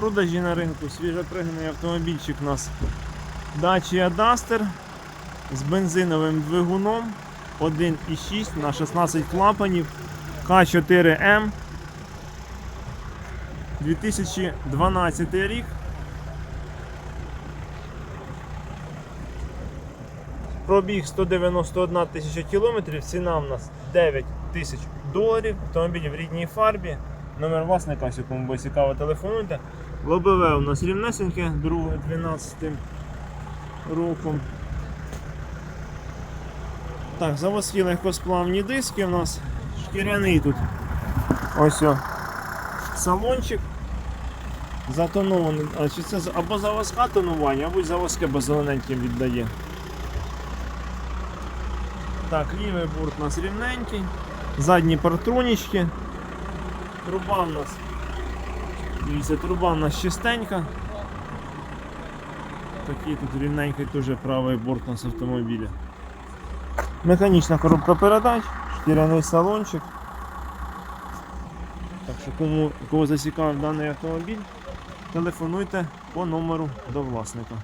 продажі на ринку. Свіжопригнаний автомобільчик у нас Dacia Duster з бензиновим двигуном 1,6 на 16 клапанів К4М 2012 рік. Пробіг 191 тисяча кілометрів, ціна в нас 9 тисяч доларів. Автомобіль в рідній фарбі. Номер власника, якщо кому цікаво, телефонуйте. Лобове у нас рівнесеньке, друге 12 роком. Так, заводські легкосплавні диски у нас. Шкіряний тут. Ось о. Салончик. Затонований. А чи це або заводська тонування, або й заводське бо зелененьким віддає. Так, лівий борт у нас рівненький. Задні партронічки. Труба у нас. Дивіться, труба у нас чистенька. Такий тут рівненький теж правий борт у нас автомобіля. Механічна коробка передач, шкіряний салончик. Так що кому кого зацікавив даний автомобіль, телефонуйте по номеру до власника.